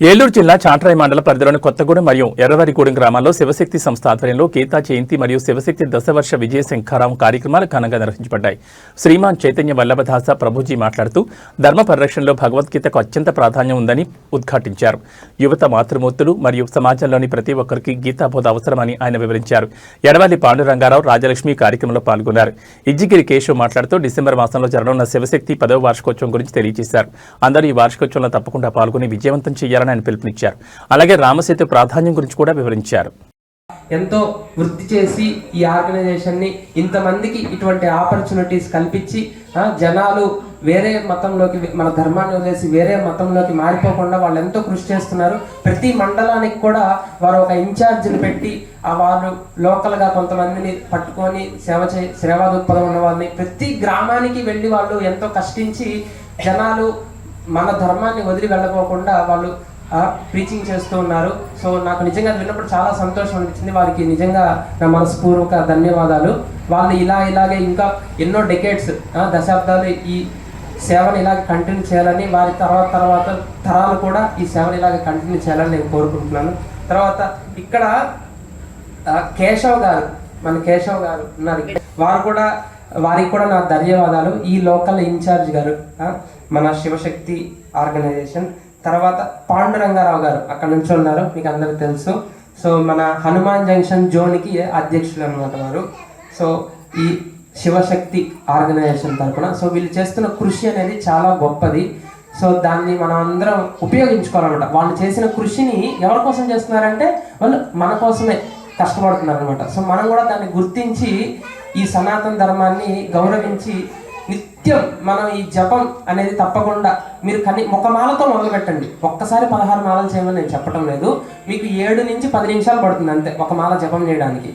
ఏలూరు జిల్లా చాట్రాయి మండల పరిధిలోని కొత్తగూడెం మరియు ఎర్రవరిగూడెం గ్రామాల్లో శివశక్తి సంస్థ ఆధ్వర్యంలో గీతా జయంతి మరియు శివశక్తి దశవర్ష విజయ శంఖారావం కార్యక్రమాలు ఘనంగా నిర్వహించబడ్డాయి. శ్రీమాన్ చైతన్య వల్లభదాస ప్రభుజీ మాట్లాడుతూ ధర్మ పరిరక్షణలో భగవద్గీతకు అత్యంత ప్రాధాన్యం ఉందని ఉద్ఘాటించారు. యువత మాతృమూర్తులు మరియు సమాజంలోని ప్రతి ఒక్కరికి గీతాబోధ అవసరమని ఆయన వివరించారు. ఎడవల్లి పాండురంగారావు రాజలక్ష్మి కార్యక్రమంలో పాల్గొన్నారు. ఇజ్జిగిరి కేశవ్ మాట్లాడుతూ డిసెంబర్ మాసంలో జరగనున్న శివశక్తి పదవ వార్షికోత్సవం గురించి తెలియజేశారు. అందరూ ఈ వార్షికోత్సవంలో తప్పకుండా పాల్గొని విజయవంతం చేయాలని ఆయన పిలుపునిచ్చారు. అలాగే రామసేతు ప్రాధాన్యం గురించి కూడా వివరించారు. ఎంతో వృద్ధి చేసి ఈ ఆర్గనైజేషన్ని ఇంతమందికి ఇటువంటి ఆపర్చునిటీస్ కల్పించి జనాలు వేరే మతంలోకి మన ధర్మాన్ని వదిలేసి వేరే మతంలోకి మారిపోకుండా వాళ్ళు ఎంతో కృషి చేస్తున్నారు. ప్రతి మండలానికి కూడా వారు ఒక ఇన్ఛార్జిని పెట్టి ఆ వాళ్ళు లోకల్గా కొంతమందిని పట్టుకొని సేవ చే సేవా దృక్పథం ఉన్న వాళ్ళని ప్రతి గ్రామానికి వెళ్ళి వాళ్ళు ఎంతో కష్టించి జనాలు మన ధర్మాన్ని వదిలి వెళ్ళపోకుండా వాళ్ళు ప్రీచింగ్ చేస్తూ ఉన్నారు. సో నాకు నిజంగా విన్నప్పుడు చాలా సంతోషం అనిపించింది. వారికి నిజంగా నా మనస్పూర్వక ధన్యవాదాలు. వాళ్ళు ఇలా ఇలాగే ఇంకా ఎన్నో డెకేట్స్ దశాబ్దాలు ఈ సేవను ఇలాగ కంటిన్యూ చేయాలని వారి తర్వాత తర్వాత తరాలు కూడా ఈ సేవను ఇలాగే కంటిన్యూ చేయాలని నేను కోరుకుంటున్నాను. తర్వాత ఇక్కడ కేశవ్ గారు మన కేశవ్ గారు ఉన్నారు వారు కూడా వారికి కూడా నా ధన్యవాదాలు. ఈ లోకల్ ఇన్ఛార్జ్ గారు మన శివశక్తి ఆర్గనైజేషన్ తర్వాత పాండురంగారావు గారు అక్కడ నుంచి ఉన్నారు మీకు అందరికి తెలుసు. సో మన హనుమాన్ జంక్షన్ జోన్కి అధ్యక్షులు అనమాట వారు. సో ఈ శివశక్తి ఆర్గనైజేషన్ తరపున. సో వీళ్ళు చేస్తున్న కృషి అనేది చాలా గొప్పది. సో దాన్ని మనం అందరం ఉపయోగించుకోవాలన్నమాట. వాళ్ళు చేసిన కృషిని ఎవరి కోసం చేస్తున్నారంటే వాళ్ళు మన కోసమే కష్టపడుతున్నారు అనమాట సో మనం కూడా దాన్ని గుర్తించి ఈ సనాతన ధర్మాన్ని గౌరవించి నిత్యం మనం ఈ జపం అనేది తప్పకుండా మీరు కని ఒక మాలతో మొదలు పెట్టండి ఒక్కసారి పదహారు మాలలు చేయమని నేను చెప్పటం లేదు. మీకు ఏడు నుంచి పది నిమిషాలు పడుతుంది అంతే ఒక మాల జపం చేయడానికి.